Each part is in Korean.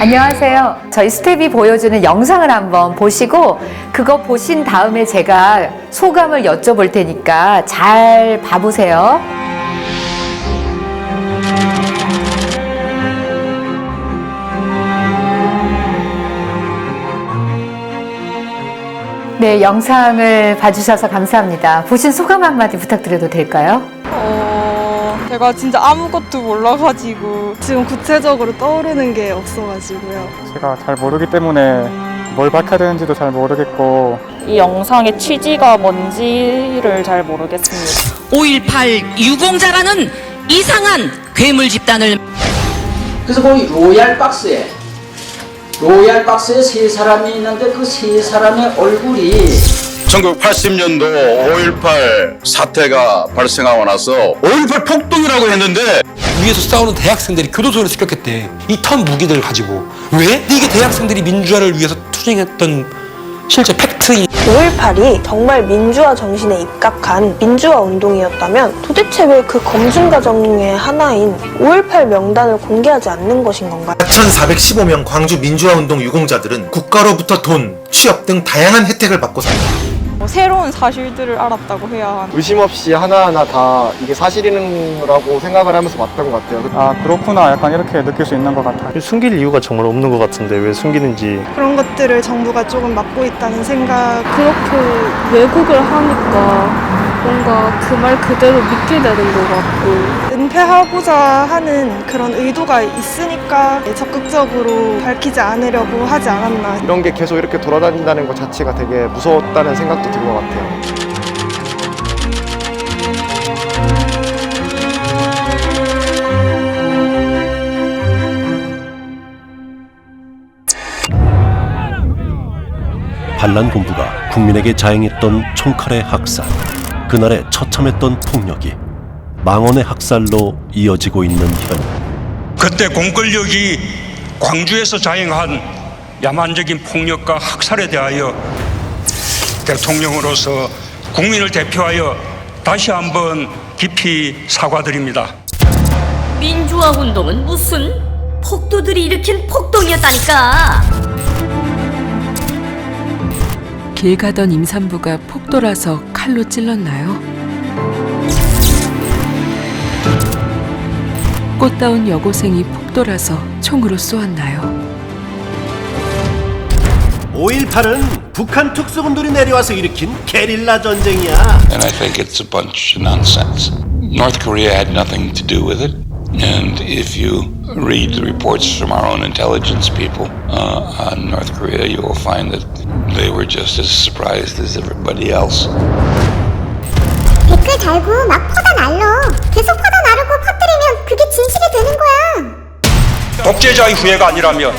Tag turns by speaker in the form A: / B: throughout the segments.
A: 안녕하세요. 저희 스텝이 보여주는 영상을 한번 보시고 그거 보신 다음에 제가 소감을 여쭤볼 테니까 잘 봐보세요. 네, 영상을 봐주셔서 감사합니다. 보신 소감 한마디 부탁드려도 될까요?
B: 어, 제가 진짜 아무것도 몰라가지고 지금 구체적으로 떠오르는 게 없어가지고요.
C: 제가 잘 모르기 때문에 뭘 밝혀야 되는지도 잘 모르겠고
D: 이 영상의 취지가 뭔지를 잘 모르겠습니다.
E: 5.18 유공자라는 이상한 괴물 집단을
F: 그래서 거기 로얄 박스에 로얄 박스에 세 사람이 있는데 그 세 사람의 얼굴이
G: 1980년도 5.18 사태가 발생하고 나서 5.18 폭동이라고 했는데
H: 위에서 싸우는 대학생들이 교도소를 습격했대. 이 턴 무기들을 가지고. 왜? 이게 대학생들이 민주화를 위해서 투쟁했던 실제 팩트인
I: 5.18이 정말 민주화 정신에 입각한 민주화 운동이었다면 도대체 왜 그 검증 과정의 하나인 5.18 명단을 공개하지 않는 것인 건가요?
J: 4,415명 광주 민주화운동 유공자들은 국가로부터 돈, 취업 등 다양한 혜택을 받고 삽니다.
B: 뭐 새로운 사실들을 알았다고 해야 하나.
K: 의심 없이 하나하나 다 이게 사실이라고 생각을 하면서 봤던 것 같아요.
C: 아 그렇구나 약간 이렇게 느낄 수 있는 것 같아요.
L: 숨길 이유가 정말 없는 것 같은데 왜 숨기는지
B: 그런 것들을 정부가 조금 맡고 있다는 생각.
D: 그렇게 왜곡을 하니까 뭔가 그 말 그대로 믿게 되는 것 같고
B: 은폐하고자 하는 그런 의도가 있으니까 적극적으로 밝히지 않으려고 하지 않았나.
K: 이런 게 계속 이렇게 돌아다닌다는 것 자체가 되게 무서웠다는 생각도 든 것 같아요.
M: 반란 본부가 국민에게 자행했던 총칼의 학살, 그날의 처참했던 폭력이 망언의 학살로 이어지고 있는 현.
N: 그때 공권력이 광주에서 자행한 야만적인 폭력과 학살에 대하여 대통령으로서 국민을 대표하여 다시 한번 깊이 사과드립니다.
E: 민주화 운동은 무슨 폭도들이 일으킨 폭동이었다니까.
D: 길 가던 임산부가 폭도라서 칼로 찔렀나요? 꽃다운 여고생이 폭도라서 총으로 쏘았나요?
M: 5.18은 북한 특수군들이 내려와서 일으킨 게릴라 전쟁이야.
G: And I think it's a bunch of nonsense. North Korea had nothing to do with it. And if you read the reports from our own intelligence people uh, on North Korea, you will find that they were just as surprised as everybody else.
I: 댓글 달고 막 퍼다 날러. 계속 퍼다 나르고 퍼뜨리면 그게 진실이 되는 거야.
N: 독재자의 후예가 아니라면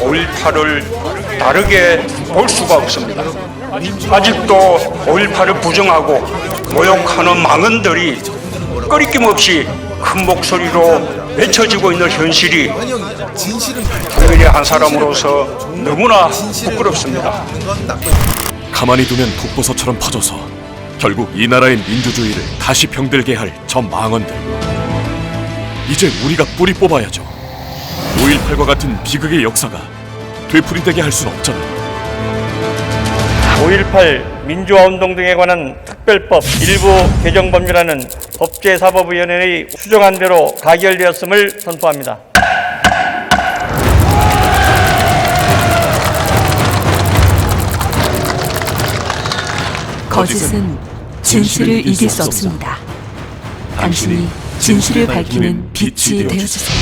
N: 5.18을 다르게 볼 수가 없습니다. 아직도 5.18을 부정하고 모욕하는 망언들이 꺼리낌 없이 큰 목소리로 외쳐지고 있는 현실이 국민의 한 사람으로서 너무나 부끄럽습니다.
M: 가만히 두면 독버섯처럼 퍼져서 결국 이 나라의 민주주의를 다시 병들게 할 저 망언들. 이제 우리가 뿌리 뽑아야죠. 5.18과 같은 비극의 역사가 되풀이되게 할 순 없잖아.
L: 5.18 민주화운동 등에 관한 특별법 일부 개정 법률안은 법제사법위원회의 수정안 대로 가결되었음을 선포합니다.
D: 거짓은 진실을 이길 수 없습니다. 당신이 진실을 밝히는 빛이 되어주세요.